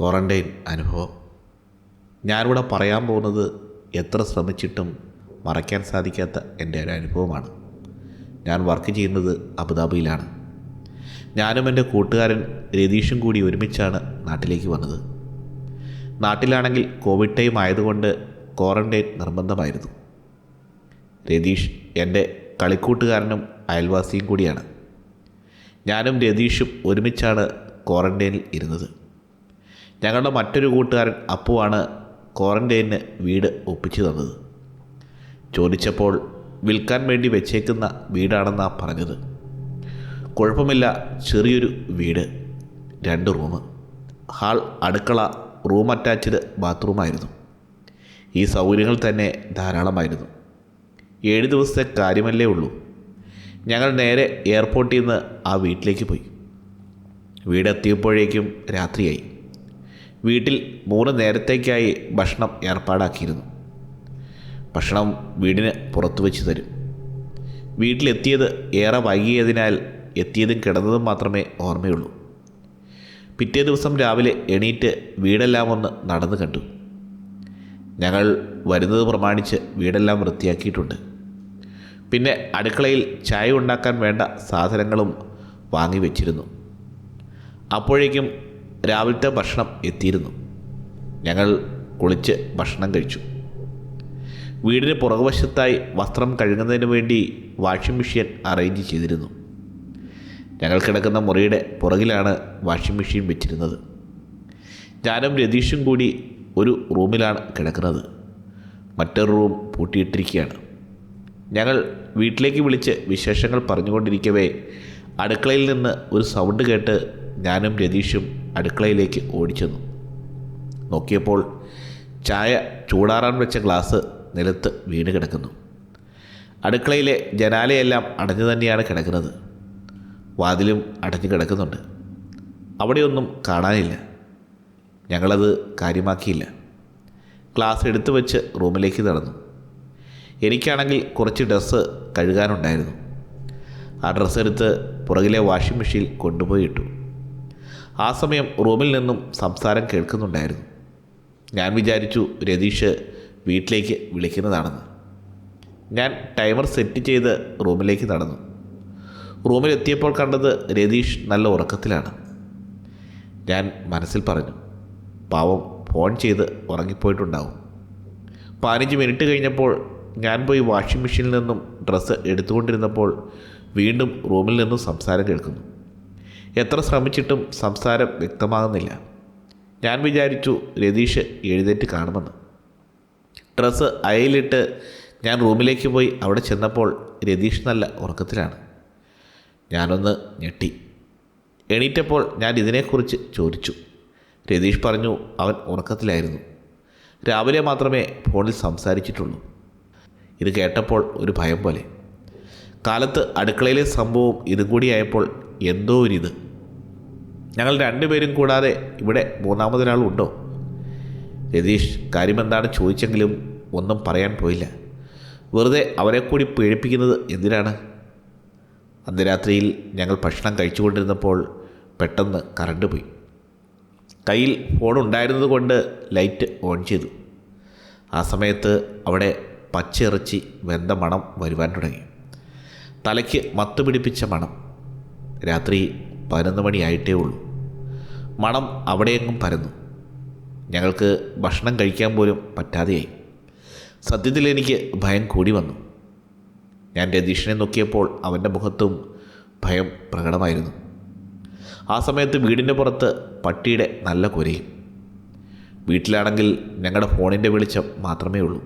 Quarantine അനുഭവം. ഞാനിവിടെ പറയാൻ പോകുന്നത് എത്ര ശ്രമിച്ചിട്ടും മറയ്ക്കാൻ സാധിക്കാത്ത എന്റെ ഒരു അനുഭവമാണ്. ഞാൻ വർക്ക് ചെയ്യുന്നത് അബുദാബിയിലാണ്. ഞാനും എന്റെ കൂട്ടുകാരൻ രതീഷും കൂടി ഒരുമിച്ചാണ് നാട്ടിലേക്ക് വന്നത്. നാട്ടിലാണെങ്കിൽ കോവിഡ് ടൈം ആയതുകൊണ്ട് ക്വാറന്റൈൻ നിർബന്ധമായിരുന്നു. രതീഷ് എന്റെ കളിക്കൂട്ടുകാരനും അയൽവാസിയും കൂടിയാണ്. ഞാനും രതീഷും ഒരുമിച്ചാണ് ക്വാറന്റൈനിൽ ഇരുന്നത്. ഞങ്ങളുടെ മറ്റൊരു കൂട്ടുകാരൻ അപ്പുവാണ് ക്വാറന്റൈനിന് വീട് ഒപ്പിച്ചു തന്നത്. ചോദിച്ചപ്പോൾ വിൽക്കാൻ വേണ്ടി വെച്ചേക്കുന്ന വീടാണെന്നാണ് പറഞ്ഞത്. കുഴപ്പമില്ല ചെറിയൊരു വീട് രണ്ട് റൂം. ഹാൾ അടുക്കള റൂം അറ്റാച്ച്ഡ് ബാത്റൂമായിരുന്നു. ഈ സൗകര്യങ്ങൾ തന്നെ ധാരാളമായിരുന്നു. ഏഴ് ദിവസത്തെ കാര്യമല്ലേ ഉള്ളൂ. ഞങ്ങൾ നേരെ എയർപോർട്ടിൽ നിന്ന് ആ വീട്ടിലേക്ക് പോയി. വീടെത്തിയപ്പോഴേക്കും രാത്രിയായി. വീട്ടിൽ മൂന്ന് നേരത്തേക്കായി ഭക്ഷണം ഏർപ്പാടാക്കിയിരുന്നു. ഭക്ഷണം വീടിന് പുറത്തു വെച്ച് തരും. വീട്ടിലെത്തിയത് ഏറെ വൈകിയതിനാൽ എത്തിയതും കിടന്നതും മാത്രമേ ഓർമ്മയുള്ളൂ. പിറ്റേ ദിവസം രാവിലെ എണീറ്റ് വീടെല്ലാം ഒന്ന് നടന്നു കണ്ടു. ഞങ്ങൾ വരുന്നത് പ്രമാണിച്ച് വീടെല്ലാം വൃത്തിയാക്കിയിട്ടുണ്ട്. പിന്നെ അടുക്കളയിൽ ചായ ഉണ്ടാക്കാൻ വേണ്ട സാധനങ്ങളും വാങ്ങി വെച്ചിരുന്നു. അപ്പോഴേക്കും രാവിലത്തെ ഭക്ഷണം എത്തിയിരുന്നു. ഞങ്ങൾ കുളിച്ച് ഭക്ഷണം കഴിച്ചു. വീടിന് പുറകുവശത്തായി വസ്ത്രം കഴുകുന്നതിന് വേണ്ടി വാഷിംഗ് മെഷീൻ അറേഞ്ച് ചെയ്തിരുന്നു. ഞങ്ങൾ കിടക്കുന്ന മുറിയുടെ പുറകിലാണ് വാഷിംഗ് മെഷീൻ വെച്ചിരുന്നത്. ഞാനും രതീഷും കൂടി ഒരു റൂമിലാണ് കിടക്കുന്നത്. മറ്റൊരു റൂം പൂട്ടിയിട്ടിരിക്കുകയാണ്. ഞങ്ങൾ വീട്ടിലേക്ക് വിളിച്ച് വിശേഷങ്ങൾ പറഞ്ഞുകൊണ്ടിരിക്കവേ അടുക്കളയിൽ നിന്ന് ഒരു സൗണ്ട് കേട്ട് ഞാനും രതീഷും അടുക്കളയിലേക്ക് ഓടിച്ചെന്നു. നോക്കിയപ്പോൾ ചായ ചൂടാറാൻ വെച്ച ഗ്ലാസ് നിലത്ത് വീണ് കിടക്കുന്നു. അടുക്കളയിലെ ജനാലയെല്ലാം അടഞ്ഞു തന്നെയാണ് കിടക്കുന്നത്. വാതിലും അടഞ്ഞു കിടക്കുന്നുണ്ട്. അവിടെയൊന്നും കാണാനില്ല. ഞങ്ങളത് കാര്യമാക്കിയില്ല. ഗ്ലാസ് എടുത്തു വെച്ച് റൂമിലേക്ക് നടന്നു. എനിക്കാണെങ്കിൽ കുറച്ച് ഡ്രസ്സ് കഴുകാനുണ്ടായിരുന്നു. ആ ഡ്രസ്സ് എടുത്ത് പുറകിലെ വാഷിംഗ് മെഷീനിൽ കൊണ്ടുപോയി ഇട്ടു ആ സമയം റൂമിൽ നിന്നും സംസാരം കേൾക്കുന്നുണ്ടായിരുന്നു. ഞാൻ വിചാരിച്ചു രതീഷ് വീട്ടിലേക്ക് വിളിക്കുന്നതാണെന്ന്. ഞാൻ ടൈമർ സെറ്റ് ചെയ്ത് റൂമിലേക്ക് നടന്നു. റൂമിലെത്തിയപ്പോൾ കണ്ടത് രതീഷ് നല്ല ഉറക്കത്തിലാണ്. ഞാൻ മനസ്സിൽ പറഞ്ഞു പാവം ഫോൺ ചെയ്ത് ഉറങ്ങിപ്പോയിട്ടുണ്ടാവും. പതിനഞ്ച് മിനിറ്റ് കഴിഞ്ഞപ്പോൾ ഞാൻ പോയി വാഷിംഗ് മെഷീനിൽ നിന്നും ഡ്രസ്സ് എടുത്തുകൊണ്ടിരുന്നപ്പോൾ വീണ്ടും റൂമിൽ നിന്നും സംസാരം കേൾക്കുന്നു. എത്ര ശ്രമിച്ചിട്ടും സംസാരം വ്യക്തമാകുന്നില്ല. ഞാൻ വിചാരിച്ചു രതീഷ് എഴുന്നേറ്റ് കാണുമെന്ന്. ഡ്രസ്സ് അയയിലിട്ട് ഞാൻ റൂമിലേക്ക് പോയി അവിടെ ചെന്നപ്പോൾ രതീഷ് നല്ല ഉറക്കത്തിലാണ്. ഞാനൊന്ന് ഞെട്ടി. എണീറ്റപ്പോൾ ഞാൻ ഇതിനെക്കുറിച്ച് ചോദിച്ചു. രതീഷ് പറഞ്ഞു അവൻ ഉറക്കത്തിലായിരുന്നു. രാവിലെ മാത്രമേ ഫോണിൽ സംസാരിച്ചിട്ടുള്ളൂ. ഇത് കേട്ടപ്പോൾ ഒരു ഭയം പോലെ. കാലത്ത് അടുക്കളയിലെ സംഭവം ഇതും കൂടിയായപ്പോൾ എന്തോ ഒരിത് ഞങ്ങൾ രണ്ടുപേരും കൂടാതെ ഇവിടെ മൂന്നാമതൊരാളുണ്ടോ രതീഷ് കാര്യമെന്താണ് ചോദിച്ചെങ്കിലും ഒന്നും പറയാൻ പോയില്ല. വെറുതെ അവരെ കൂടി പേടിപ്പിക്കുന്നത് എന്തിനാണ്? അന്ന് രാത്രിയിൽ ഞങ്ങൾ ഭക്ഷണം കഴിച്ചുകൊണ്ടിരുന്നപ്പോൾ പെട്ടെന്ന് കറണ്ട് പോയി. കയ്യിൽ ഫോൺ ഉണ്ടായിരുന്നത് കൊണ്ട് ലൈറ്റ് ഓൺ ചെയ്തു. ആ സമയത്ത് അവിടെ പച്ചയിറച്ചി വെന്ത മണം വരുവാൻ തുടങ്ങി. തലയ്ക്ക് മത്തുപിടിപ്പിച്ച മണം. രാത്രി പതിനൊന്ന് മണിയായിട്ടേ ഉള്ളൂ. മണം അവിടെയെങ്ങും പരന്നു. ഞങ്ങൾക്ക് ഭക്ഷണം കഴിക്കാൻ പോലും പറ്റാതെയായി. സത്യത്തിൽ എനിക്ക് ഭയം കൂടി വന്നു. ഞാൻ രതീഷിനെ നോക്കിയപ്പോൾ അവന്റെ മുഖത്തും ഭയം പ്രകടമായിരുന്നു. ആ സമയത്ത് വീടിന്റെ പുറത്ത് പട്ടിയുടെ നല്ല കുരയും. വീട്ടിലാണെങ്കിൽ ഞങ്ങളുടെ ഫോണിന്റെ വെളിച്ചം മാത്രമേ ഉള്ളൂ.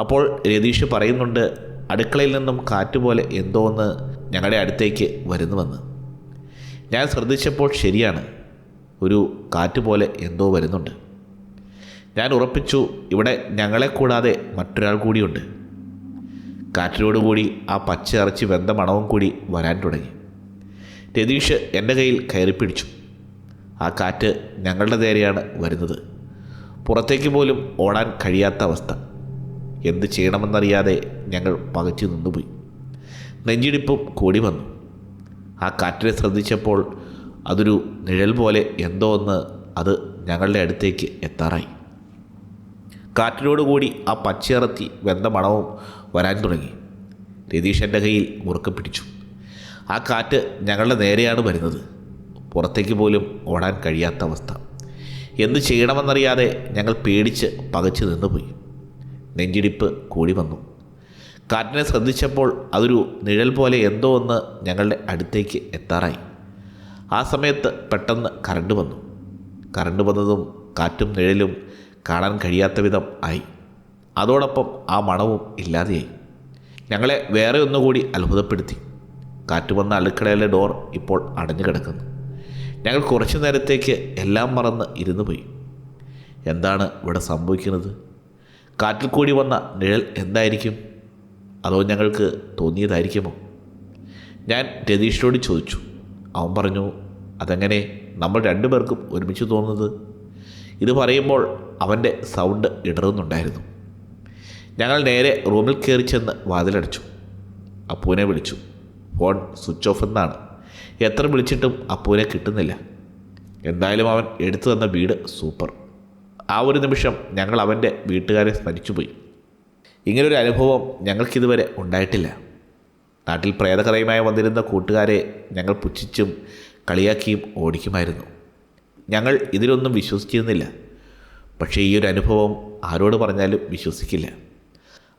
അപ്പോൾ രതീഷ് പറയുന്നുണ്ട് അടുക്കളയിൽ നിന്നും കാറ്റ് പോലെ എന്തോ ഒന്ന് ഞങ്ങളുടെ അടുത്തേക്ക് വരുന്നുവെന്ന് ഞാൻ ശ്രദ്ധിച്ചപ്പോൾ ശരിയാണ്. ഒരു കാറ്റ് പോലെ എന്തോ വരുന്നുണ്ട്. ഞാൻ ഉറപ്പിച്ചു ഇവിടെ ഞങ്ങളെ കൂടാതെ മറ്റൊരാൾ കൂടിയുണ്ട്. കാറ്റിനോടുകൂടി ആ പച്ച ഇറച്ചി വെന്ത മണവും കൂടി വരാൻ തുടങ്ങി. രതീഷ് എന്റെ കയ്യിൽ കയറിപ്പിടിച്ചു ആ കാറ്റ് ഞങ്ങളുടെ നേരെയാണ് വരുന്നത്. പുറത്തേക്ക് പോലും ഓടാൻ കഴിയാത്ത അവസ്ഥ. എന്ത് ചെയ്യണമെന്നറിയാതെ ഞങ്ങൾ പകച്ചു നിന്നുപോയി. നെഞ്ചിടിപ്പും കൂടി വന്നു. ആ കാറ്റിനെ ശ്രദ്ധിച്ചപ്പോൾ അതൊരു നിഴൽ പോലെ എന്തോ ഒന്ന് അത് ഞങ്ങളുടെ അടുത്തേക്ക് എത്താറായി. കാറ്റിനോടുകൂടി ആ പച്ചയിറത്തി വെന്ത മണവും വരാൻ തുടങ്ങി. രതീഷ് എന്റെ കയ്യിൽ മുറുക്ക പിടിച്ചു. ആ കാറ്റ് ഞങ്ങളുടെ നേരെയാണ് വരുന്നത്. പുറത്തേക്ക് പോലും ഓടാൻ കഴിയാത്ത അവസ്ഥ. എന്തു ചെയ്യണമെന്നറിയാതെ ഞങ്ങൾ പേടിച്ച് പകച്ചു നിന്നുപോയി. നെഞ്ചിടിപ്പ് കൂടി വന്നു. കാറ്റിനെ ശ്രദ്ധിച്ചപ്പോൾ അതൊരു നിഴൽ പോലെ എന്തോ ഒന്ന് ഞങ്ങളുടെ അടുത്തേക്ക് എത്താറായി. ആ സമയത്ത് പെട്ടെന്ന് കറണ്ട് വന്നു. കറണ്ട് വന്നതും കാറ്റും നിഴലും കാണാൻ കഴിയാത്ത വിധം ആയി. അതോടൊപ്പം ആ മണവും ഇല്ലാതെയായി. ഞങ്ങളെ വേറെ ഒന്നുകൂടി അത്ഭുതപ്പെടുത്തി. കാറ്റ് വന്ന അടുക്കളയിലെ ഡോർ ഇപ്പോൾ അടഞ്ഞു കിടക്കുന്നു. ഞങ്ങൾ കുറച്ചു നേരത്തേക്ക് എല്ലാം മറന്ന് ഇരുന്നു പോയി. എന്താണ് ഇവിടെ സംഭവിക്കുന്നത്? കാറ്റിൽ കൂടി വന്ന നിഴൽ എന്തായിരിക്കും? അതോ ഞങ്ങൾക്ക് തോന്നിയതായിരിക്കുമോ? ഞാൻ രതീഷിനോട് ചോദിച്ചു. അവൻ പറഞ്ഞു അതെങ്ങനെ? നമ്മൾ രണ്ടു പേർക്കും ഒരുമിച്ച് തോന്നുന്നത്? ഇത് പറയുമ്പോൾ അവന്റെ സൗണ്ട് ഇടറുന്നുണ്ടായിരുന്നു. ഞങ്ങൾ നേരെ റൂമിൽ കയറി ചെന്ന് വാതിലടച്ചു. അപ്പൂനെ വിളിച്ചു. ഫോൺ സ്വിച്ച് ഓഫ് എന്നാണ്. എത്ര വിളിച്ചിട്ടും അപ്പൂനെ കിട്ടുന്നില്ല. എന്തായാലും അവൻ എടുത്തു തന്ന വീട് സൂപ്പർ. ആ ഒരു നിമിഷം ഞങ്ങൾ അവന്റെ വീട്ടുകാരെ സ്മരിച്ചുപോയി. ഇങ്ങനൊരു അനുഭവം ഞങ്ങൾക്കിതുവരെ ഉണ്ടായിട്ടില്ല. നാട്ടിൽ പ്രേതകഥയുമായി വന്നിരുന്ന കൂട്ടുകാരെ ഞങ്ങൾ പുച്ഛിച്ചും കളിയാക്കിയും ഓടിക്കുമായിരുന്നു. ഞങ്ങൾ ഇതിലൊന്നും വിശ്വസിച്ചിരുന്നില്ല. പക്ഷേ ഈ ഒരു അനുഭവം ആരോട് പറഞ്ഞാലും വിശ്വസിക്കില്ല.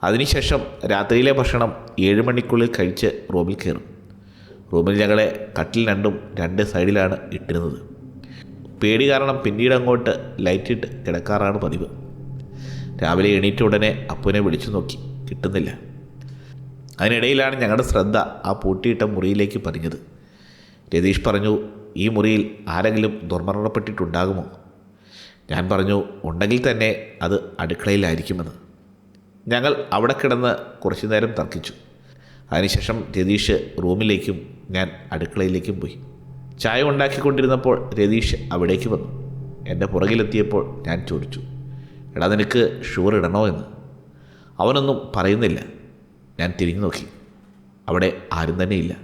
അതിനുശേഷം രാത്രിയിലെ ഭക്ഷണം ഏഴ് മണിക്കുള്ളിൽ കഴിച്ച് റൂമിൽ കയറും. റൂമിൽ ഞങ്ങളെ കട്ടിൽ രണ്ടും രണ്ട് സൈഡിലാണ് ഇട്ടിരുന്നത്. പേടി കാരണം പിന്നീട് അങ്ങോട്ട് ലൈറ്റിട്ട് കിടക്കാറാണ് പതിവ്. രാവിലെ എണീറ്റ ഉടനെ അപ്പുവിനെ വിളിച്ചു നോക്കി. കിട്ടുന്നില്ല. അതിനിടയിലാണ് ഞങ്ങളുടെ ശ്രദ്ധ ആ പൂട്ടിയിട്ട മുറിയിലേക്ക് പതിഞ്ഞത്. രതീഷ് പറഞ്ഞു ഈ മുറിയിൽ ആരെങ്കിലും ദുർമരണപ്പെട്ടിട്ടുണ്ടാകുമോ? ഞാൻ പറഞ്ഞു ഉണ്ടെങ്കിൽ തന്നെ അത് അടുക്കളയിലായിരിക്കുമെന്ന്. ഞങ്ങൾ അവിടെ കിടന്ന് കുറച്ചു നേരം തർക്കിച്ചു. അതിനുശേഷം രതീഷ് റൂമിലേക്കും ഞാൻ അടുക്കളയിലേക്കും പോയി. ചായ ഉണ്ടാക്കിക്കൊണ്ടിരുന്നപ്പോൾ രതീഷ് അവിടേക്ക് വന്നു. എന്റെ പുറകിലെത്തിയപ്പോൾ ഞാൻ ചോദിച്ചു എടാ നിനക്ക് ഷുഗർ ഇടണോ എന്ന്. അവനൊന്നും പറയുന്നില്ല. ഞാൻ തിരിഞ്ഞു നോക്കി. അവിടെ ആരും തന്നെ ഇല്ല.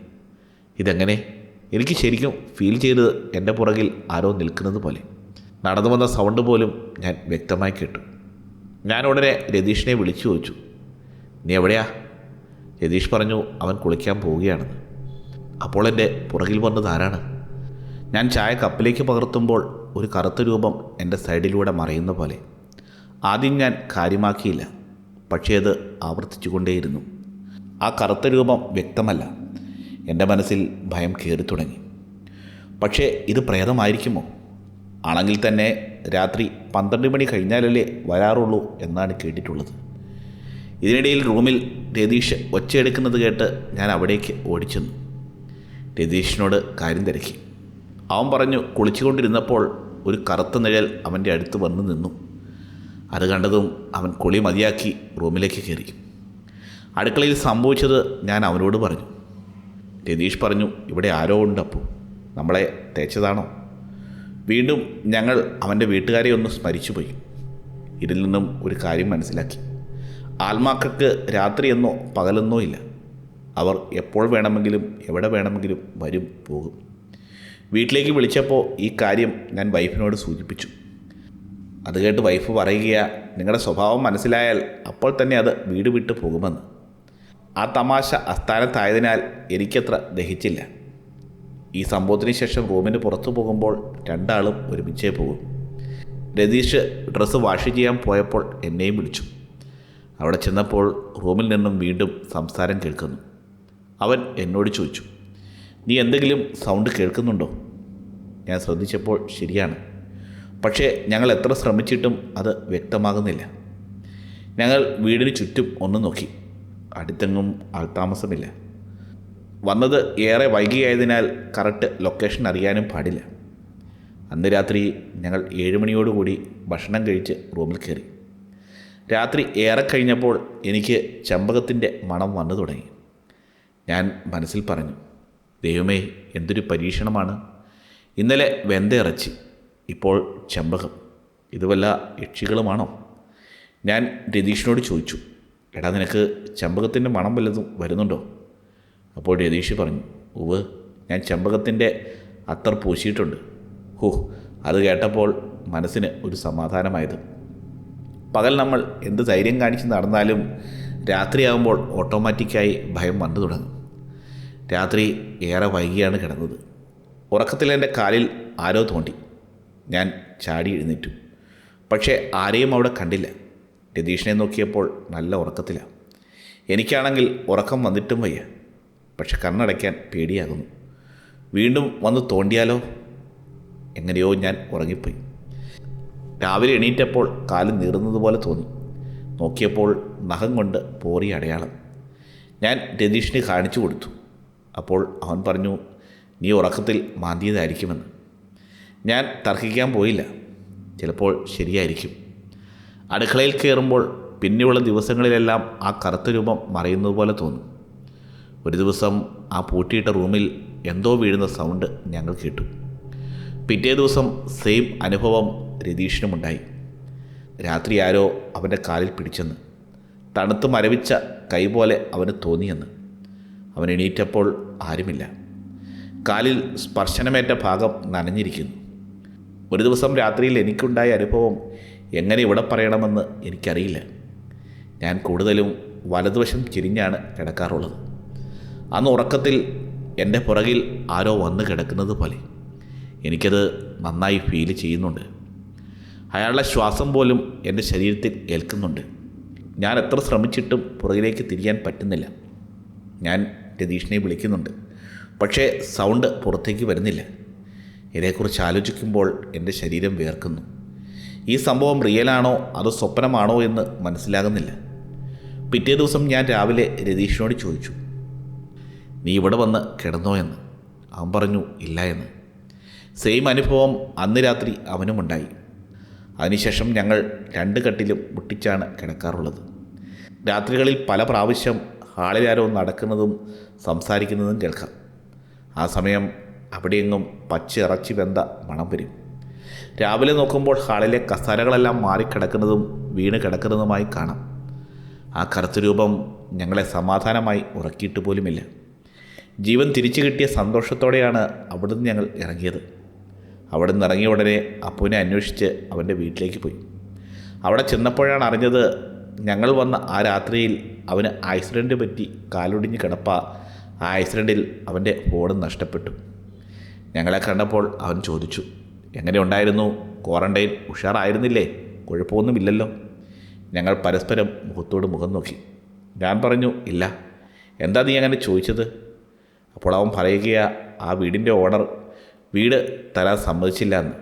ഇതെങ്ങനെ? എനിക്ക് ശരിക്കും ഫീൽ ചെയ്തത് എന്റെ പുറകിൽ ആരോ നിൽക്കുന്നത് പോലെ. നടന്നു വന്ന സൗണ്ട് പോലും ഞാൻ വ്യക്തമായി കേട്ടു. ഞാൻ ഉടനെ രതീഷിനെ വിളിച്ചു ചോദിച്ചു. നീ എവിടെയാ? രതീഷ് പറഞ്ഞു അവൻ കുളിക്കാൻ പോവുകയാണെന്ന്. അപ്പോൾ എന്റെ പുറകിൽ വന്നത് ആരാണ്? ഞാൻ ചായ കപ്പിലേക്ക് പകർത്തുമ്പോൾ ഒരു കറുത്ത രൂപം എന്റെ സൈഡിലൂടെ മറയുന്ന പോലെ. ആദ്യം ഞാൻ കാര്യമാക്കിയില്ല പക്ഷേ അത് ആവർത്തിച്ചുകൊണ്ടേയിരുന്നു. ആ കറുത്ത രൂപം വ്യക്തമല്ല. എന്റെ മനസ്സിൽ ഭയം കയറി തുടങ്ങി. പക്ഷേ ഇത് പ്രേതമായിരിക്കുമോ? ആണെങ്കിൽ തന്നെ രാത്രി പന്ത്രണ്ട് മണി കഴിഞ്ഞാലല്ലേ വരാറുള്ളൂ എന്നാണ് കേട്ടിട്ടുള്ളത്. ഇതിനിടയിൽ റൂമിൽ രതീഷ് ഒച്ചയെടുക്കുന്നത് കേട്ട് ഞാൻ അവിടേക്ക് ഓടിച്ചെന്നു. രതീഷിനോട് കാര്യം തിരക്കി. അവൻ പറഞ്ഞു കുളിച്ചുകൊണ്ടിരുന്നപ്പോൾ ഒരു കറുത്ത നിഴൽ അവന്റെ അടുത്ത് വന്ന് നിന്നു. അത് കണ്ടതും അവൻ കുളി മതിയാക്കി റൂമിലേക്ക് കയറി. അടുക്കളയിൽ സംഭവിച്ചത് ഞാൻ അവനോട് പറഞ്ഞു. രതീഷ് പറഞ്ഞു ഇവിടെ ആരോ ഉണ്ട് അപ്പോൾ നമ്മളെ തേച്ചതാണോ? വീണ്ടും ഞങ്ങൾ അവന്റെ വീട്ടുകാരെ ഒന്ന് സ്മരിച്ചുപോയി. ഇതിൽ നിന്നും ഒരു കാര്യം മനസ്സിലാക്കി. ആത്മാക്കൾക്ക് രാത്രിയെന്നോ പകലെന്നോ ഇല്ല. അവർ എപ്പോൾ വേണമെങ്കിലും എവിടെ വേണമെങ്കിലും വരും പോകും. വീട്ടിലേക്ക് വിളിച്ചപ്പോൾ ഈ കാര്യം ഞാൻ വൈഫിനോട് സൂചിപ്പിച്ചു. അത് കേട്ട് വൈഫ് പറയുക നിങ്ങളുടെ സ്വഭാവം മനസ്സിലായാൽ അപ്പോൾ തന്നെ അത് വീട് വിട്ട് പോകുമെന്ന്. ആ തമാശ അസ്ഥാനത്തായതിനാൽ എനിക്കത്ര ദഹിച്ചില്ല. ഈ സംഭവത്തിന് ശേഷം റൂമിന് പുറത്തു പോകുമ്പോൾ രണ്ടാളും ഒരുമിച്ചേ പോകും. രതീഷ് ഡ്രസ്സ് വാഷ് ചെയ്യാൻ പോയപ്പോൾ എന്നെയും വിളിച്ചു. അവിടെ ചെന്നപ്പോൾ റൂമിൽ നിന്നും വീണ്ടും സംസാരം കേൾക്കുന്നു. അവൻ എന്നോട് ചോദിച്ചു നീ എന്തെങ്കിലും സൗണ്ട് കേൾക്കുന്നുണ്ടോ? ഞാൻ ശ്രദ്ധിച്ചപ്പോൾ ശരിയാണ്. പക്ഷേ ഞങ്ങൾ എത്ര ശ്രമിച്ചിട്ടും അത് വ്യക്തമാകുന്നില്ല. ഞങ്ങൾ വീടിന് ചുറ്റും ഒന്ന് നോക്കി. അടുത്തെങ്ങും ആൾതാമസമില്ല. വന്നത് ഏറെ വൈകിയായതിനാൽ കറക്റ്റ് ലൊക്കേഷൻ അറിയാനും പാടില്ല. അന്ന് രാത്രി ഞങ്ങൾ ഏഴുമണിയോടുകൂടി ഭക്ഷണം കഴിച്ച് റൂമിൽ കയറി. രാത്രി ഏറെ കഴിഞ്ഞപ്പോൾ എനിക്ക് ചമ്പകത്തിന്റെ മണം വന്നു തുടങ്ങി. ഞാൻ മനസ്സിൽ പറഞ്ഞു ദൈവമേ എന്തൊരു പരീക്ഷണമാണ്. ഇന്നലെ വെന്ത ഇറച്ചി. ഇപ്പോൾ ചെമ്പകം. ഇത് വല്ല യക്ഷികളുമാണോ? ഞാൻ രതീഷിനോട് ചോദിച്ചു. എടാ നിനക്ക് ചെമ്പകത്തിന്റെ മണം വല്ലതും വരുന്നുണ്ടോ? അപ്പോൾ രതീഷ് പറഞ്ഞു ഉവ് ഞാൻ ചെമ്പകത്തിന്റെ അത്തർ പൂശിയിട്ടുണ്ട്. ഹോ അത് കേട്ടപ്പോൾ മനസ്സിന് ഒരു സമാധാനമായത്. പകൽ നമ്മൾ എന്ത് ധൈര്യം കാണിച്ച് നടന്നാലും രാത്രിയാകുമ്പോൾ ഓട്ടോമാറ്റിക്കായി ഭയം വന്നു തുടങ്ങും. രാത്രി ഏറെ വൈകിയാണ് കിടന്നത്. ഉറക്കത്തിൽ എന്റെ കാലിൽ ആരോ തോണ്ടി. ഞാൻ ചാടി എഴുന്നേറ്റു. പക്ഷേ ആരെയും അവിടെ കണ്ടില്ല. രതീഷിനെ നോക്കിയപ്പോൾ നല്ല ഉറക്കത്തിലാണ് എനിക്കാണെങ്കിൽ ഉറക്കം വന്നിട്ടും വയ്യ. പക്ഷെ കണ്ണടയ്ക്കാൻ പേടിയാകുന്നു. വീണ്ടും വന്ന് തോണ്ടിയാലോ? എങ്ങനെയോ ഞാൻ ഉറങ്ങിപ്പോയി. രാവിലെ എണീറ്റപ്പോൾ കാൽ നീറുന്നതുപോലെ തോന്നി. നോക്കിയപ്പോൾ നഖം കൊണ്ട് പോറി അടയാളം. ഞാൻ രതീഷിന് കാണിച്ചു കൊടുത്തു. അപ്പോൾ അവൻ പറഞ്ഞു നീ ഉറക്കത്തിൽ മാന്തിയതായിരിക്കുമെന്ന്. ഞാൻ തർക്കിക്കാൻ പോയില്ല. ചിലപ്പോൾ ശരിയായിരിക്കും. അടുക്കളയിൽ കയറുമ്പോൾ പിന്നെയുള്ള ദിവസങ്ങളിലെല്ലാം ആ കറുത്ത രൂപം മറയുന്നത് പോലെ തോന്നും. ഒരു ദിവസം ആ പൂട്ടിയിട്ട റൂമിൽ എന്തോ വീഴുന്ന സൗണ്ട് ഞങ്ങൾ കേട്ടു. പിറ്റേ ദിവസം സെയിം അനുഭവം രതീഷിനുമുണ്ടായി. രാത്രി ആരോ അവന്റെ കാലിൽ പിടിച്ചെന്ന് തണുത്ത് മരവിച്ച കൈ പോലെ അവന് തോന്നിയെന്ന്. അവൻ എണീറ്റപ്പോൾ ആരുമില്ല. കാലിൽ സ്പർശനമേറ്റ ഭാഗം നനഞ്ഞിരിക്കുന്നു. ഒരു ദിവസം രാത്രിയിൽ എനിക്കുണ്ടായ അനുഭവം എങ്ങനെ ഇവിടെ പറയണമെന്ന് എനിക്കറിയില്ല. ഞാൻ കൂടുതലും വലതുവശം ചിരിഞ്ഞാണ് കിടക്കാറുള്ളത്. അന്ന് ഉറക്കത്തിൽ എന്റെ പുറകിൽ ആരോ വന്ന് കിടക്കുന്നത് പോലെ എനിക്കത് നന്നായി ഫീൽ ചെയ്യുന്നുണ്ട്. അയാളുടെ ശ്വാസം പോലും എന്റെ ശരീരത്തിൽ ഏൽക്കുന്നുണ്ട്. ഞാൻ എത്ര ശ്രമിച്ചിട്ടും പുറകിലേക്ക് തിരിയാൻ പറ്റുന്നില്ല. ഞാൻ രതീഷിനെ വിളിക്കുന്നുണ്ട്. പക്ഷേ സൗണ്ട് പുറത്തേക്ക് വരുന്നില്ല. ഇതേക്കുറിച്ച് ആലോചിക്കുമ്പോൾ എന്റെ ശരീരം വേർക്കുന്നു. ഈ സംഭവം റിയലാണോ അതോ സ്വപ്നമാണോ എന്ന് മനസ്സിലാകുന്നില്ല. പിറ്റേ ദിവസം ഞാൻ രാവിലെ രതീഷിനോട് ചോദിച്ചു നീ ഇവിടെ വന്ന് കിടന്നോ എന്ന്? അവൻ പറഞ്ഞു ഇല്ല എന്ന്. സെയിം അനുഭവം അന്ന് രാത്രി അവനുമുണ്ടായി അതിനുശേഷം ഞങ്ങൾ രണ്ട് കട്ടിലും മുട്ടിച്ചാണ് കിടക്കാറുള്ളത്. രാത്രികളിൽ പല പ്രാവശ്യം ഹാളിലാരോ നടക്കുന്നതും സംസാരിക്കുന്നതും കേൾക്കാം. ആ സമയം അവിടെയെങ്ങും പച്ച ഇറച്ചി വെന്ത മണം വരും. രാവിലെ നോക്കുമ്പോൾ ഹാളിലെ കസാരകളെല്ലാം മാറിക്കിടക്കുന്നതും വീണ് കിടക്കുന്നതുമായി കാണാം. ആ കറുത്ത രൂപം ഞങ്ങളെ സമാധാനമായി ഉറക്കിയിട്ട് പോലുമില്ല. ജീവൻ തിരിച്ചു കിട്ടിയ സന്തോഷത്തോടെയാണ് അവിടുന്ന് ഞങ്ങൾ ഇറങ്ങിയത്. അവിടെ നിന്ന് ഇറങ്ങിയ ഉടനെ അപ്പുവിനെ അന്വേഷിച്ച് അവന്റെ വീട്ടിലേക്ക് പോയി. അവിടെ ചെന്നപ്പോഴാണ് അറിഞ്ഞത് ഞങ്ങൾ വന്ന ആ രാത്രിയിൽ അവന് ആക്സിഡന്റ് പറ്റി കാലൊടിഞ്ഞ് കിടപ്പ. ആ ആക്സിഡന്റിൽ അവന്റെ ഫോൺ നഷ്ടപ്പെട്ടു. ഞങ്ങളെ കണ്ടപ്പോൾ അവൻ ചോദിച്ചു എങ്ങനെ ഉണ്ടായിരുന്നു? ക്വാറന്റൈൻ ഉഷാറായിരുന്നില്ലേ? കുഴപ്പമൊന്നുമില്ലല്ലോ. ഞങ്ങൾ പരസ്പരം മുഖത്തോട് മുഖം നോക്കി. ഞാൻ പറഞ്ഞു ഇല്ല. എന്താ നീ അങ്ങനെ ചോദിച്ചത്? അപ്പോൾ അവൻ പറയുകയാ ആ വീടിന്റെ ഓണർ വീട് തരാൻ സമ്മതിച്ചില്ല എന്ന്.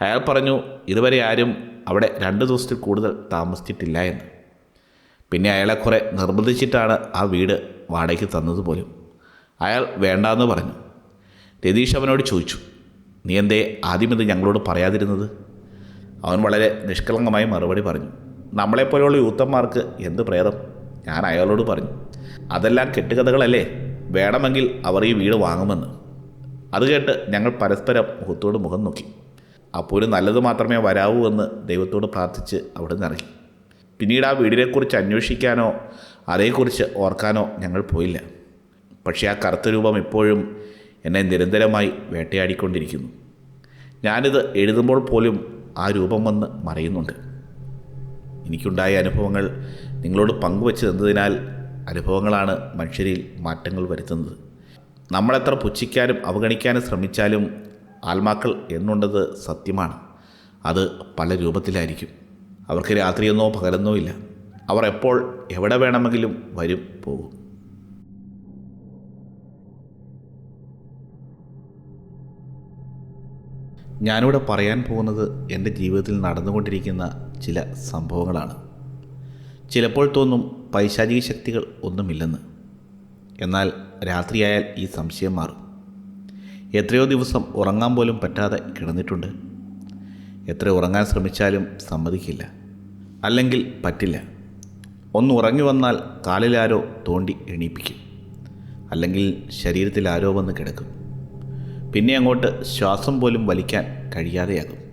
അയാൾ പറഞ്ഞു ഇതുവരെ ആരും അവിടെ രണ്ട് ദിവസത്തിൽ കൂടുതൽ താമസിച്ചിട്ടില്ല എന്ന്. പിന്നെ അയാളെ കുറേ നിർബന്ധിച്ചിട്ടാണ് ആ വീട് വാടകയ്ക്ക് തന്നത് പോലും. അയാൾ വേണ്ടാന്ന് പറഞ്ഞു. രതീഷ് അവനോട് ചോദിച്ചു നീ എന്തേ ആദ്യം ഇത് ഞങ്ങളോട് പറയാതിരുന്നത്? അവൻ വളരെ നിഷ്കളങ്കമായി മറുപടി പറഞ്ഞു നമ്മളെപ്പോലെയുള്ള യൂത്തന്മാർക്ക് എന്ത് പ്രേതം? ഞാൻ അയാളോട് പറഞ്ഞു അതെല്ലാം കെട്ടുകഥകളല്ലേ വേണമെങ്കിൽ അവർ ഈ വീട് വാങ്ങുമെന്ന്. അത് കേട്ട് ഞങ്ങൾ പരസ്പരം മുഖത്തോട് മുഖം നോക്കി. അപ്പോൾ ഒരു നല്ലത് മാത്രമേ വരാവൂ എന്ന് ദൈവത്തോട് പ്രാർത്ഥിച്ച് അവിടെ നിന്ന് ഇറങ്ങി. പിന്നീട് ആ വീടിനെക്കുറിച്ച് അന്വേഷിക്കാനോ അതേക്കുറിച്ച് ഓർക്കാനോ ഞങ്ങൾ പോയില്ല. പക്ഷേ ആ കറുത്ത രൂപം ഇപ്പോഴും എന്നെ നിരന്തരമായി വേട്ടയാടിക്കൊണ്ടിരിക്കുന്നു. ഞാനിത് എഴുതുമ്പോൾ പോലും ആ രൂപം വന്ന് മറയുന്നുണ്ട്. എനിക്കുണ്ടായ അനുഭവങ്ങൾ നിങ്ങളോട് പങ്കുവച്ച് തന്നതിനാൽ അനുഭവങ്ങളാണ് മനുഷ്യരിൽ മാറ്റങ്ങൾ വരുത്തുന്നത്. നമ്മളെത്ര പുച്ഛിക്കാനും അവഗണിക്കാനും ശ്രമിച്ചാലും ആത്മാക്കൾ എന്നുണ്ടത് സത്യമാണ്. അത് പല രൂപത്തിലായിരിക്കും. അവർക്ക് രാത്രിയൊന്നോ പകലെന്നോ ഇല്ല. അവർ എപ്പോൾ എവിടെ വേണമെങ്കിലും വരും പോകും. ഞാനിവിടെ പറയാൻ പോകുന്നത് എന്റെ ജീവിതത്തിൽ നടന്നുകൊണ്ടിരിക്കുന്ന ചില സംഭവങ്ങളാണ്. ചിലപ്പോൾ തോന്നും പൈശാചിക ശക്തികൾ ഒന്നുമില്ലെന്ന്. എന്നാൽ രാത്രിയായാൽ ഈ സംശയം മാറും. എത്രയോ ദിവസം ഉറങ്ങാൻ പോലും പറ്റാതെ കിടന്നിട്ടുണ്ട്. എത്ര ഉറങ്ങാൻ ശ്രമിച്ചാലും സമ്മതിക്കില്ല. അല്ലെങ്കിൽ പറ്റില്ല. ഒന്ന് ഉറങ്ങി വന്നാൽ കാലിലാരോ തോണ്ടി എണീപ്പിക്കും. അല്ലെങ്കിൽ ശരീരത്തിൽ ആരോ വന്ന് കിടക്കും. പിന്നെ അങ്ങോട്ട് ശ്വാസം പോലും വലിക്കാൻ കഴിയാതെയാകും.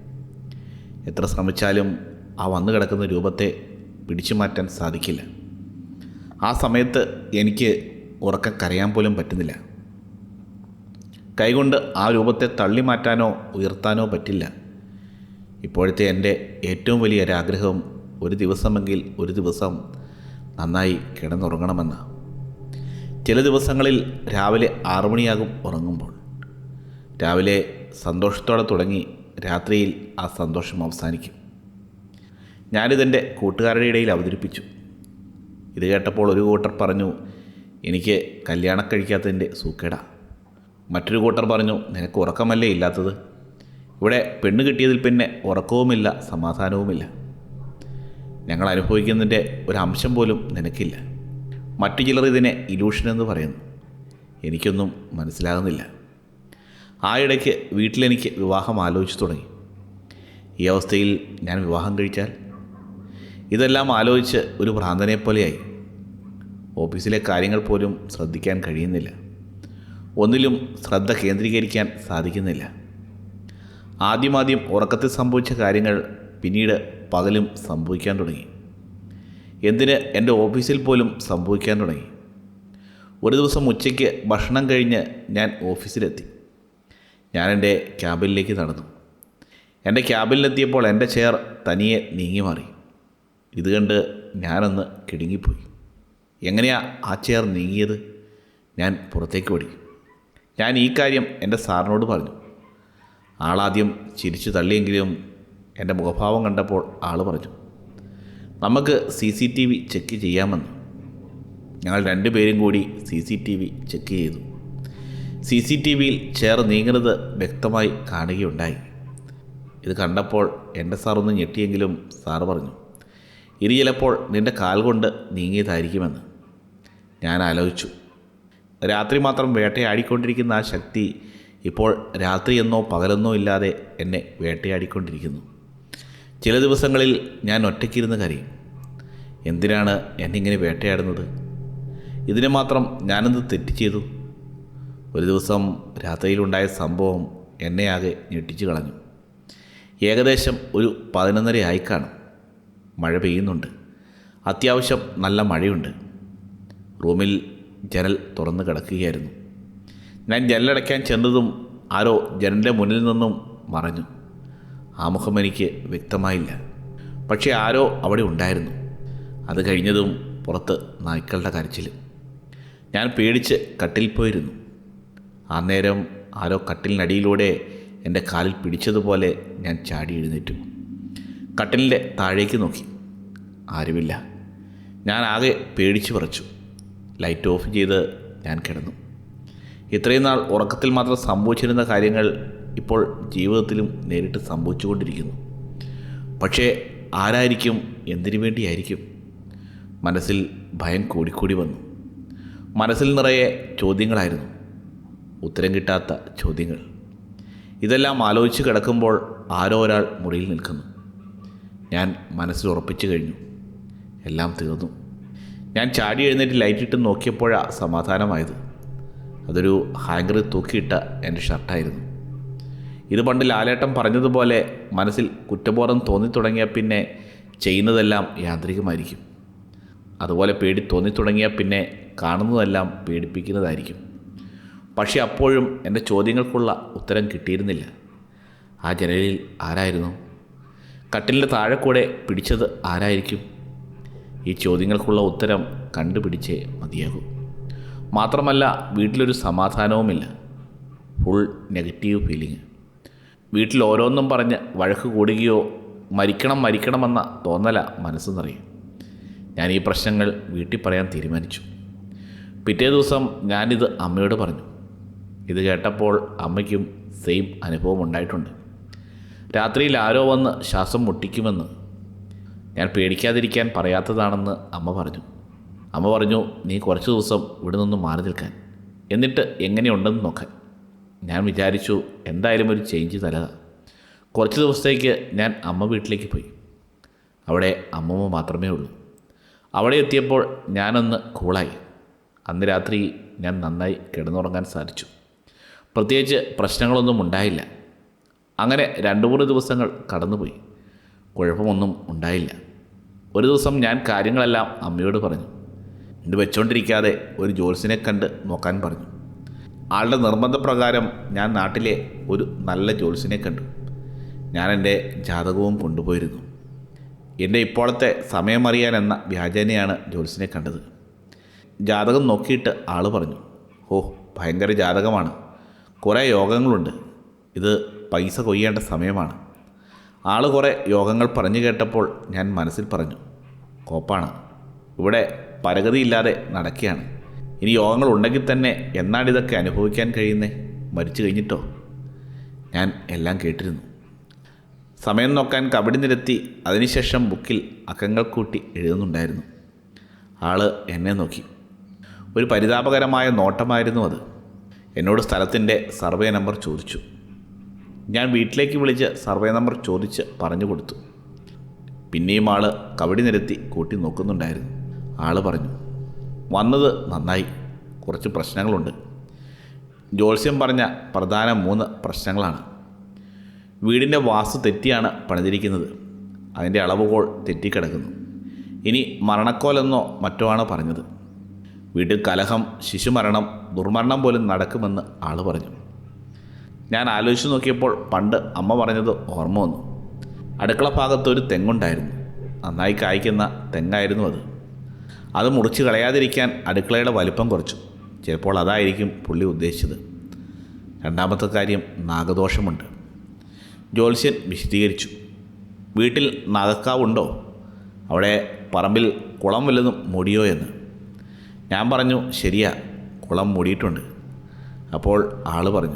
എത്ര ശ്രമിച്ചാലും ആ വന്നു കിടക്കുന്ന രൂപത്തെ പിടിച്ചു മാറ്റാൻ സാധിക്കില്ല. ആ സമയത്ത് എനിക്ക് ഉറക്കം കരയാൻ പോലും പറ്റുന്നില്ല. കൈകൊണ്ട് ആ രൂപത്തെ തള്ളി മാറ്റാനോ ഉയർത്താനോ പറ്റില്ല. ഇപ്പോഴത്തെ എന്റെ ഏറ്റവും വലിയ ഒരാഗ്രഹം ഒരു ദിവസമെങ്കിൽ ഒരു ദിവസം നന്നായി കിടന്നുറങ്ങണമെന്ന്. ചില ദിവസങ്ങളിൽ രാവിലെ ആറുമണിയാകും ഉറങ്ങുമ്പോൾ. രാവിലെ സന്തോഷത്തോടെ തുടങ്ങി രാത്രിയിൽ ആ സന്തോഷം അവസാനിക്കും. ഞാനിതെന്റെ കൂട്ടുകാരുടെ ഇടയിൽ അവതരിപ്പിച്ചു. ഇത് കേട്ടപ്പോൾ ഒരു കൂട്ടർ പറഞ്ഞു എനിക്ക് കല്യാണം കഴിക്കാത്തതിന്റെ സൂക്കേടാ. മറ്റൊരു കൂട്ടർ പറഞ്ഞു നിനക്ക് ഉറക്കമല്ലേ ഇല്ലാത്തത്? ഇവിടെ പെണ്ണ് കിട്ടിയതിൽ പിന്നെ ഉറക്കവുമില്ല സമാധാനവുമില്ല. ഞങ്ങൾ അനുഭവിക്കുന്നതിന്റെ ഒരു അംശം പോലും നിനക്കില്ല. മറ്റു ചിലർ ഇതിനെ ഇലൂഷൻ എന്ന് പറയുന്നു. എനിക്കൊന്നും മനസ്സിലാകുന്നില്ല. ആ ഇടയ്ക്ക് വീട്ടിലെനിക്ക് വിവാഹം ആലോചിച്ചു തുടങ്ങി. ഈ അവസ്ഥയിൽ ഞാൻ വിവാഹം കഴിച്ചാൽ ഇതെല്ലാം ആലോചിച്ച് ഒരു ഭ്രാന്തനെ പോലെയായി. ഓഫീസിലെ കാര്യങ്ങൾ പോലും ശ്രദ്ധിക്കാൻ കഴിയുന്നില്ല. ഒന്നിലും ശ്രദ്ധ കേന്ദ്രീകരിക്കാൻ സാധിക്കുന്നില്ല. ആദ്യമാദ്യം ഉറക്കത്തിൽ സംഭവിച്ച കാര്യങ്ങൾ പിന്നീട് പകലും സംഭവിക്കാൻ തുടങ്ങി. എന്തിന് എന്റെ ഓഫീസിൽ പോലും സംഭവിക്കാൻ തുടങ്ങി. ഒരു ദിവസം ഉച്ചയ്ക്ക് ഭക്ഷണം കഴിഞ്ഞ് ഞാൻ ഓഫീസിലെത്തി. ഞാൻ എന്റെ ക്യാബിനിലേക്ക് നടന്നു. എന്റെ ക്യാബിനിലെത്തിയപ്പോൾ എന്റെ ചെയർ തനിയെ നീങ്ങി മാറി. ഇത് കണ്ട് ഞാനൊന്ന് കിടുങ്ങിപ്പോയി. എങ്ങനെയാ ആ ചെയർ നീങ്ങിയത്? ഞാൻ പുറത്തേക്ക് ഓടി. ഞാൻ ഈ കാര്യം എന്റെ സാറിനോട് പറഞ്ഞു. ആളാദ്യം ചിരിച്ചു തള്ളിയെങ്കിലും എന്റെ മുഖഭാവം കണ്ടപ്പോൾ ആൾ പറഞ്ഞു നമുക്ക് C C T V check ചെയ്യാമെന്ന്. ഞങ്ങൾ രണ്ടുപേരും കൂടി C C T V check ചെയ്തു. സി സി ടി വിയിൽ ചെയർ നീങ്ങുന്നത് വ്യക്തമായി കാണുകയുണ്ടായി. ഇത് കണ്ടപ്പോൾ എന്റെ സാർ ഒന്ന് ഞെട്ടിയെങ്കിലും സാർ പറഞ്ഞു ഇനി ചിലപ്പോൾ നിന്റെ കാൽ കൊണ്ട് നീങ്ങിയതായിരിക്കുമെന്ന്. ഞാൻ ആലോചിച്ചു. രാത്രി മാത്രം വേട്ടയാടിക്കൊണ്ടിരിക്കുന്ന ആ ശക്തി ഇപ്പോൾ രാത്രിയെന്നോ പകലെന്നോ ഇല്ലാതെ എന്നെ വേട്ടയാടിക്കൊണ്ടിരിക്കുന്നു. ചില ദിവസങ്ങളിൽ ഞാൻ ഒറ്റയ്ക്കിരുന്ന് കരയും. എന്തിനാണ് എന്നിങ്ങനെ വേട്ടയാടുന്നത്? ഇതിന് മാത്രം ഞാനെന്ത് തെറ്റ് ചെയ്തു? ഒരു ദിവസം രാത്രിയിലുണ്ടായ സംഭവം എന്നെ ആകെ ഞെട്ടിച്ചു കളഞ്ഞു. ഏകദേശം ഒരു പതിനൊന്നര കാണും. മഴ പെയ്യുന്നുണ്ട്. അത്യാവശ്യം നല്ല മഴയുണ്ട്. റൂമിൽ ജനൽ തുറന്ന് കിടക്കുകയായിരുന്നു. ഞാൻ ജനലടയ്ക്കാൻ ചെന്നതും ആരോ ജനലിന്റെ മുന്നിൽ നിന്നും മറഞ്ഞു. ആ മുഖം എനിക്ക് വ്യക്തമായില്ല. പക്ഷേ ആരോ അവിടെ ഉണ്ടായിരുന്നു. അത് കഴിഞ്ഞതും പുറത്ത് നായ്ക്കളുടെ കരച്ചിൽ ഞാൻ പേടിച്ച് കട്ടിൽ പോയിരുന്നു. ആ നേരം ആരോ കട്ടിലിനടിയിലൂടെ എന്റെ കാലിൽ പിടിച്ചതുപോലെ ഞാൻ ചാടി എഴുന്നേറ്റു. കട്ടിലിന്റെ താഴേക്ക് നോക്കി. ആരുമില്ല. ഞാൻ ആകെ പേടിച്ചു പറിച്ചു. ലൈറ്റ് ഓഫ് ചെയ്ത് ഞാൻ കിടന്നു. ഇത്രയും നാൾ ഉറക്കത്തിൽ മാത്രം സംഭവിച്ചിരുന്ന കാര്യങ്ങൾ ഇപ്പോൾ ജീവിതത്തിലും നേരിട്ട് സംഭവിച്ചുകൊണ്ടിരിക്കുന്നു. പക്ഷേ ആരായിരിക്കും എന്തിനു വേണ്ടിയായിരിക്കും? മനസ്സിൽ ഭയം കൂടിക്കൂടി വന്നു. മനസ്സിൽ നിറയെ ചോദ്യങ്ങളായിരുന്നു. ഉത്തരം കിട്ടാത്ത ചോദ്യങ്ങൾ. ഇതെല്ലാം ആലോചിച്ച് കിടക്കുമ്പോൾ ആരോ ഒരാൾ മുറിയിൽ നിൽക്കുന്നു. ഞാൻ മനസ്സിൽ ഉറപ്പിച്ചു കഴിഞ്ഞു. എല്ലാം തീർന്നു. ഞാൻ ചാടി എഴുന്നേറ്റ് ലൈറ്റ് ലൈറ്റിട്ട് നോക്കിയപ്പോഴാണ് സമാധാനമായത്. അതൊരു ഹാങ്കറിൽ തൂക്കിയിട്ട എന്റെ ഷർട്ടായിരുന്നു. ഇത് പണ്ട് ലാലേട്ടം പറഞ്ഞതുപോലെ മനസ്സിൽ കുറ്റബോധം തോന്നിത്തുടങ്ങിയാൽ പിന്നെ ചെയ്യുന്നതെല്ലാം യാന്ത്രികമായിരിക്കും. അതുപോലെ പേടി തോന്നിത്തുടങ്ങിയാൽ പിന്നെ കാണുന്നതെല്ലാം പേടിപ്പിക്കുന്നതായിരിക്കും. പക്ഷേ അപ്പോഴും എന്റെ ചോദ്യങ്ങൾക്കുള്ള ഉത്തരം കിട്ടിയിരുന്നില്ല. ആ ജനലിൽ ആരായിരുന്നു? കട്ടിലിന്റെ താഴെ കൂടെ പിടിച്ചത് ആരായിരിക്കും? ഈ ചോദ്യങ്ങൾക്കുള്ള ഉത്തരം കണ്ടുപിടിച്ചേ മതിയാകൂ. മാത്രമല്ല വീട്ടിലൊരു സമാധാനവുമില്ല. ഫുൾ നെഗറ്റീവ് ഫീലിംഗ് വീട്ടിൽ ഓരോന്നും പറഞ്ഞ് വഴക്ക് കൂടുകയോ മരിക്കണം മരിക്കണമെന്ന തോന്നല മനസ്സ് നിറയും. ഞാൻ ഈ പ്രശ്നങ്ങൾ വീട്ടിൽ പറയാൻ തീരുമാനിച്ചു. പിറ്റേ ദിവസം ഞാനിത് അമ്മയോട് പറഞ്ഞു. ഇത് കേട്ടപ്പോൾ അമ്മയ്ക്കും സെയിം അനുഭവം ഉണ്ടായിട്ടുണ്ട്. രാത്രിയിൽ ആരോ വന്ന് ശ്വാസം മുട്ടിക്കുമെന്ന് ഞാൻ പേടിക്കാതിരിക്കാൻ പറയാത്തതാണെന്ന് അമ്മ പറഞ്ഞു. അമ്മ പറഞ്ഞു നീ കുറച്ച് ദിവസം ഇവിടെ നിന്ന് മാറി നിൽക്കാൻ. എന്നിട്ട് എങ്ങനെയുണ്ടെന്ന് നോക്കാൻ. ഞാൻ വിചാരിച്ചു എന്തായാലും ഒരു ചേഞ്ച് തലത കുറച്ച് ദിവസത്തേക്ക് ഞാൻ അമ്മ വീട്ടിലേക്ക് പോയി. അവിടെ അമ്മമ്മ മാത്രമേ ഉള്ളൂ. അവിടെ എത്തിയപ്പോൾ ഞാനൊന്ന് കൂളായി അന്ന് രാത്രി ഞാൻ നന്നായി കിടന്നുറങ്ങാൻ സാധിച്ചു. പ്രത്യേകിച്ച് പ്രശ്നങ്ങളൊന്നും ഉണ്ടായില്ല. അങ്ങനെ രണ്ട് മൂന്ന് ദിവസങ്ങൾ കടന്നുപോയി. കുഴപ്പമൊന്നും ഉണ്ടായില്ല. ഒരു ദിവസം ഞാൻ കാര്യങ്ങളെല്ലാം അമ്മയോട് പറഞ്ഞു. ഇത് വെച്ചോണ്ടിരിക്കാതെ ഒരു ജോത്സ്യനെ കണ്ട് നോക്കാൻ പറഞ്ഞു. ആളുടെ നിർബന്ധപ്രകാരം ഞാൻ നാട്ടിലെ ഒരു നല്ല ജോത്സ്യനെ കണ്ടു. ഞാൻ എന്റെ ജാതകവും കൊണ്ടുപോയിരുന്നു. എന്റെ ഇപ്പോഴത്തെ സമയമറിയാൻ എന്ന വ്യാജേനയാണ് ജോത്സ്യനെ കണ്ടത്. ജാതകം നോക്കിയിട്ട് ആൾ പറഞ്ഞു. ഓ ഭയങ്കര ജാതകമാണ്. കുറേ യോഗങ്ങളുണ്ട്. ഇത് പൈസ കൊയ്യേണ്ട സമയമാണ്. ആൾ കുറേ യോഗങ്ങൾ പറഞ്ഞു കേട്ടപ്പോൾ ഞാൻ മനസ്സിൽ പറഞ്ഞു കോപ്പാണ്. ഇവിടെ പരഗതിയില്ലാതെ നടക്കുകയാണ്. ഇനി യോഗങ്ങൾ ഉണ്ടെങ്കിൽ തന്നെ എന്നാണിതൊക്കെ അനുഭവിക്കാൻ കഴിയുന്നേ? മരിച്ചു കഴിഞ്ഞിട്ടോ? ഞാൻ എല്ലാം കേട്ടിരുന്നു. സമയം നോക്കാൻ കബഡി നിരത്തി അതിനുശേഷം ബുക്കിൽ അക്കങ്ങൾ കൂട്ടി എഴുതുന്നുണ്ടായിരുന്നു. ആൾ എന്നെ നോക്കി. ഒരു പരിതാപകരമായ നോട്ടമായിരുന്നു അത്. എന്നോട് സ്ഥലത്തിന്റെ സർവേ നമ്പർ ചോദിച്ചു. ഞാൻ വീട്ടിലേക്ക് വിളിച്ച് സർവേ നമ്പർ ചോദിച്ച് പറഞ്ഞു കൊടുത്തു. പിന്നെയും ആൾ കവടി നിരത്തി കൂട്ടി നോക്കുന്നുണ്ടായിരുന്നു. ആൾ പറഞ്ഞു വന്നത് നന്നായി. കുറച്ച് പ്രശ്നങ്ങളുണ്ട്. ജോത്സ്യം പറഞ്ഞ പ്രധാന മൂന്ന് പ്രശ്നങ്ങളാണ്. വീടിന്റെ വാസ്തു തെറ്റിയാണ് പണിതിരിക്കുന്നത്. അതിന്റെ അളവുകോൾ തെറ്റിക്കിടക്കുന്നു. ഇനി മരണക്കോലെന്നോ മറ്റോ ആണ് പറഞ്ഞത്. വീട്ടിൽ കലഹം ശിശുമരണം ദുർമരണം പോലും നടക്കുമെന്ന് ആൾ പറഞ്ഞു. ഞാൻ ആലോചിച്ച് നോക്കിയപ്പോൾ പണ്ട് അമ്മ പറഞ്ഞത് ഓർമ്മ വന്നു. അടുക്കള ഭാഗത്തൊരു തെങ്ങുണ്ടായിരുന്നു. നന്നായി കായ്ക്കുന്ന തെങ്ങായിരുന്നു അത്. അത് മുറിച്ച് കളയാതിരിക്കാൻ അടുക്കളയുടെ വലിപ്പം കുറച്ചു. ചിലപ്പോൾ അതായിരിക്കും പുള്ളി ഉദ്ദേശിച്ചത്. രണ്ടാമത്തെ കാര്യം നാഗദോഷമുണ്ട്. ജ്യോത്സ്യൻ വിശദീകരിച്ചു. വീട്ടിൽ നാഗക്കാവുണ്ടോ? അവിടെ പറമ്പിൽ കുളം വല്ലതും മുടിയോ എന്ന്. ഞാൻ പറഞ്ഞു ശരിയാ കുളം മൂടിയിട്ടുണ്ട്. അപ്പോൾ ആൾ പറഞ്ഞു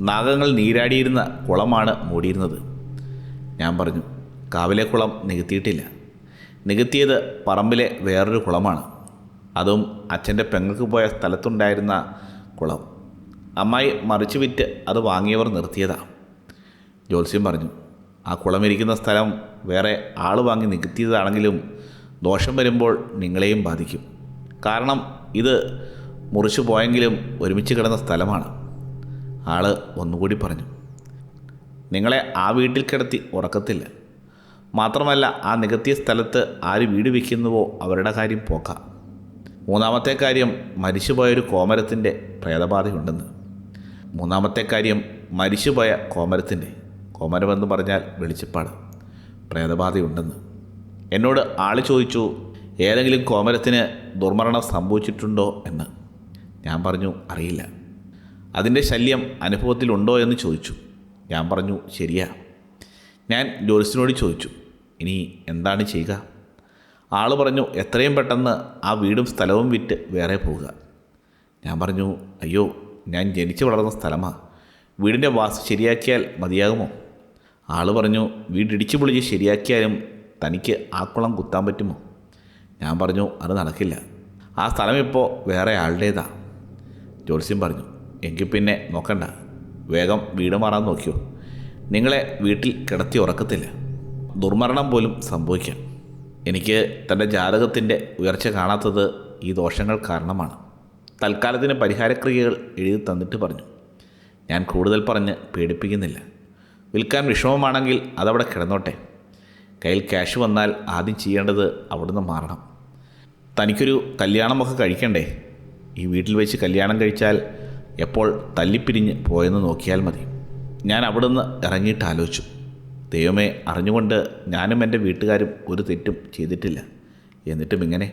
നാഗങ്ങൾ നീരാടിയിരുന്ന കുളമാണ് മൂടിയിരുന്നത്. ഞാൻ പറഞ്ഞു കാവിലെ കുളം നികത്തിയിട്ടില്ല. നികത്തിയത് പറമ്പിലെ വേറൊരു കുളമാണ്. അതും അച്ഛന്റെ പെങ്ങൾക്ക് പോയ സ്ഥലത്തുണ്ടായിരുന്ന കുളം. അമ്മായി മറിച്ചു വിറ്റ് അത് വാങ്ങിയവർ നിർത്തിയതാണ് ജ്യോത്സ്യം പറഞ്ഞു ആ കുളമിരിക്കുന്ന സ്ഥലം വേറെ ആൾ വാങ്ങി നികത്തിയതാണെങ്കിലും ദോഷം വരുമ്പോൾ നിങ്ങളെയും ബാധിക്കും. കാരണം ഇത് മുറിച്ചു പോയെങ്കിലും ഒരുമിച്ച് കിടന്ന സ്ഥലമാണ്. ആൾ ഒന്നുകൂടി പറഞ്ഞു നിങ്ങളെ ആ വീട്ടിൽ കിടത്തി ഉറക്കത്തില്ല. മാത്രമല്ല ആ നികത്തിയ സ്ഥലത്ത് ആര് വീട് വയ്ക്കുന്നുവോ അവരുടെ കാര്യം പോക്കാം. മൂന്നാമത്തെ കാര്യം മരിച്ചുപോയൊരു കോമരത്തിന്റെ പ്രേതബാധയുണ്ടെന്ന്. മൂന്നാമത്തെ കാര്യം മരിച്ചുപോയ കോമരത്തിന്റെ കോമരമെന്ന് പറഞ്ഞാൽ വെളിച്ചപ്പാട് പ്രേതബാധയുണ്ടെന്ന്. എന്നോട് ആൾ ചോദിച്ചു ഏതെങ്കിലും കോമരത്തിന് ദുർമരണം സംഭവിച്ചിട്ടുണ്ടോ എന്ന് ഞാൻ പറഞ്ഞു അറിയില്ല. അതിന്റെ ശല്യം അനുഭവത്തിലുണ്ടോ എന്ന് ചോദിച്ചു. ഞാൻ പറഞ്ഞു ശരിയാ. ഞാൻ ജോലിസിനോട് ചോദിച്ചു ഇനി എന്താണ് ചെയ്യുക? ആൾ പറഞ്ഞു എത്രയും പെട്ടെന്ന് ആ വീടും സ്ഥലവും വിറ്റ് വേറെ പോവുക. ഞാൻ പറഞ്ഞു അയ്യോ ഞാൻ ജനിച്ചു വളർന്ന സ്ഥലമാണ് വീടിന്റെ വാസ്തു ശരിയാക്കിയാൽ മതിയാകുമോ? ആൾ പറഞ്ഞു വീടിടിച്ചു പൊളിച്ച് ശരിയാക്കിയാലും തനിക്ക് ആ കുളം കുത്താൻ പറ്റുമോ? ഞാൻ പറഞ്ഞു അത് നടക്കില്ല. ആ സ്ഥലം ഇപ്പോൾ വേറെ ആളുടേതാ. ജോത്സ്യം പറഞ്ഞു എങ്കിൽ പിന്നെ നോക്കണ്ട. വേഗം വീട് മാറാൻ നോക്കിയോ. നിങ്ങളെ വീട്ടിൽ കിടത്തി ഉറക്കത്തില്ല. ദുർമരണം പോലും സംഭവിക്കാം. എനിക്ക് തന്റെ ജാതകത്തിന്റെ ഉയർച്ച കാണാത്തത് ഈ ദോഷങ്ങൾ കാരണമാണ്. തൽക്കാലത്തിന് പരിഹാരക്രിയകൾ എഴുതി തന്നിട്ട് പറഞ്ഞു ഞാൻ കൂടുതൽ പറഞ്ഞ് പേടിപ്പിക്കുന്നില്ല. വിൽക്കാൻ വിഷമമാണെങ്കിൽ അതവിടെ കിടന്നോട്ടെ. കയ്യിൽ ക്യാഷ് വന്നാൽ ആദ്യം ചെയ്യേണ്ടത് അവിടുന്ന് മാറണം. തനിക്കൊരു കല്യാണമൊക്കെ കഴിക്കണ്ടേ? ഈ വീട്ടിൽ വെച്ച് കല്യാണം കഴിച്ചാൽ എപ്പോൾ തല്ലിപ്പിരിഞ്ഞ് പോയെന്ന് നോക്കിയാൽ മതി. ഞാൻ അവിടുന്ന് ഇറങ്ങിയിട്ട് ആലോചിച്ചു. ദൈവമേ അറിഞ്ഞുകൊണ്ട് ഞാനും എന്റെ വീട്ടുകാരും ഒരു തെറ്റും ചെയ്തിട്ടില്ല. എന്നിട്ടും ഇങ്ങനെ.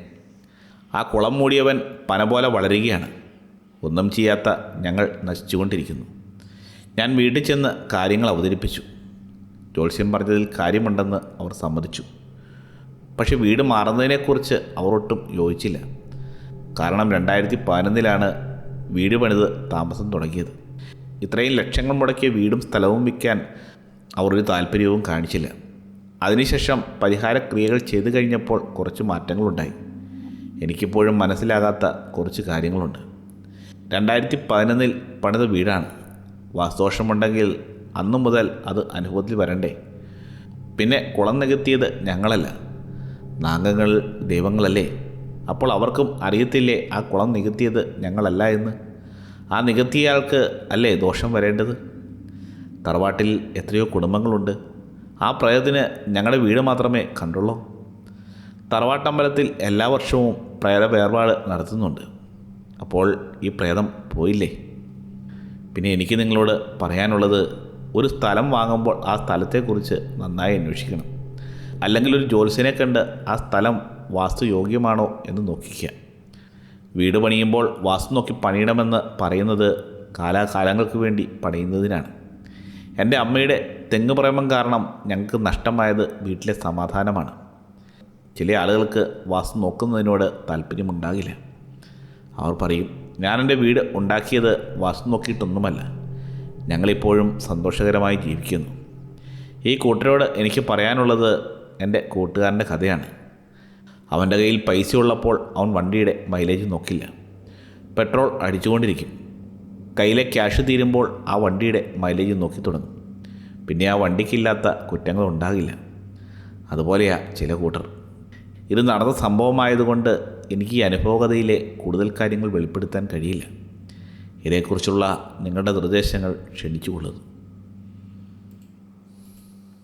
ആ കുളം മൂടിയവൻ പന പോലെ വളരുകയാണ്. ഒന്നും ചെയ്യാത്ത ഞങ്ങൾ നശിച്ചുകൊണ്ടിരിക്കുന്നു. ഞാൻ വീട്ടിൽ ചെന്ന് കാര്യങ്ങൾ അവതരിപ്പിച്ചു. ജോത്സ്യം പറഞ്ഞതിൽ കാര്യമുണ്ടെന്ന് അവർ സമ്മതിച്ചു. പക്ഷെ വീട് മാറുന്നതിനെക്കുറിച്ച് അവർ ഒട്ടും യോജിച്ചില്ല. കാരണം രണ്ടായിരത്തി പതിനൊന്നിലാണ് വീട് പണിത് താമസം തുടങ്ങിയത്. ഇത്രയും ലക്ഷങ്ങൾ മുടക്കിയ വീടും സ്ഥലവും വിൽക്കാൻ അവർ ഒരു താല്പര്യവും കാണിച്ചില്ല. അതിനുശേഷം പരിഹാര ക്രിയകൾ ചെയ്തു കഴിഞ്ഞപ്പോൾ കുറച്ച് മാറ്റങ്ങളുണ്ടായി. എനിക്കിപ്പോഴും മനസ്സിലാകാത്ത കുറച്ച് കാര്യങ്ങളുണ്ട്. രണ്ടായിരത്തി പതിനൊന്നിൽ പണിത വീടാണ്. വാസ്തോഷമുണ്ടെങ്കിൽ അന്നു മുതൽ അത് അനുഭവത്തിൽ വരണ്ടേ. പിന്നെ കുളം നികത്തിയത് ഞങ്ങളല്ല. നാഗങ്ങൾ ദൈവങ്ങളല്ലേ? അപ്പോൾ അവർക്കും അറിയത്തില്ലേ ആ കുളം നികത്തിയത് ഞങ്ങളല്ല എന്ന്? ആ നികത്തിയയാൾക്ക് അല്ലേ ദോഷം വരേണ്ടത്? തറവാട്ടിൽ എത്രയോ കുടുംബങ്ങളുണ്ട്. ആ പ്രയത്തിന് ഞങ്ങളുടെ വീട് മാത്രമേ കണ്ടുള്ളൂ. തറവാട്ടമ്പലത്തിൽ എല്ലാ വർഷവും പ്രേത വേർപാട് നടത്തുന്നുണ്ട്. അപ്പോൾ ഈ പ്രേതം പോയില്ലേ? പിന്നെ എനിക്ക് നിങ്ങളോട് പറയാനുള്ളത് ഒരു സ്ഥലം വാങ്ങുമ്പോൾ ആ സ്ഥലത്തെക്കുറിച്ച് നന്നായി അന്വേഷിക്കണം. അല്ലെങ്കിൽ ഒരു ജ്യോത്സ്യനെ കണ്ട് ആ സ്ഥലം വാസ്തു യോഗ്യമാണോ എന്ന് നോക്കിക്കുക. വീട് പണിയുമ്പോൾ വാസ്തു നോക്കി പണിയണമെന്ന് പറയുന്നത് കാലാകാലങ്ങൾക്ക് വേണ്ടി പണിയുന്നതിനാണ്. എന്റെ അമ്മയുടെ തെങ്ങ് പ്രേമം കാരണം ഞങ്ങൾക്ക് നഷ്ടമായത് വീട്ടിലെ സമാധാനമാണ്. ചില ആളുകൾക്ക് വാസ്തു നോക്കുന്നതിനോട് താല്പര്യമുണ്ടാകില്ല. അവർ പറയും ഞാൻ എന്റെ വീട് ഉണ്ടാക്കിയത് വാസ്തു നോക്കിയിട്ടൊന്നുമല്ല. ഞങ്ങളിപ്പോഴും സന്തോഷകരമായി ജീവിക്കുന്നു. ഈ കൂട്ടരോട് എനിക്ക് പറയാനുള്ളത് എന്റെ കൂട്ടുകാരന്റെ കഥയാണ്. അവന്റെ കയ്യിൽ പൈസ ഉള്ളപ്പോൾ അവൻ വണ്ടിയുടെ മൈലേജ് നോക്കില്ല. പെട്രോൾ അടിച്ചുകൊണ്ടിരിക്കും. കയ്യിലെ ക്യാഷ് തീരുമ്പോൾ ആ വണ്ടിയുടെ മൈലേജ് നോക്കി തുടങ്ങും. പിന്നെ ആ വണ്ടിക്കില്ലാത്ത കുറ്റങ്ങൾ ഉണ്ടാകില്ല. അതുപോലെയാ ചില കൂട്ടർ. ഇത് നടന്ന സംഭവമായതുകൊണ്ട് എനിക്ക് ഈ അനുഭവകഥയിലെ കൂടുതൽ കാര്യങ്ങൾ വെളിപ്പെടുത്താൻ കഴിയില്ല. ഇതേക്കുറിച്ചുള്ള നിങ്ങളുടെ നിർദ്ദേശങ്ങൾ ക്ഷണിച്ചുകൊള്ളുന്നു.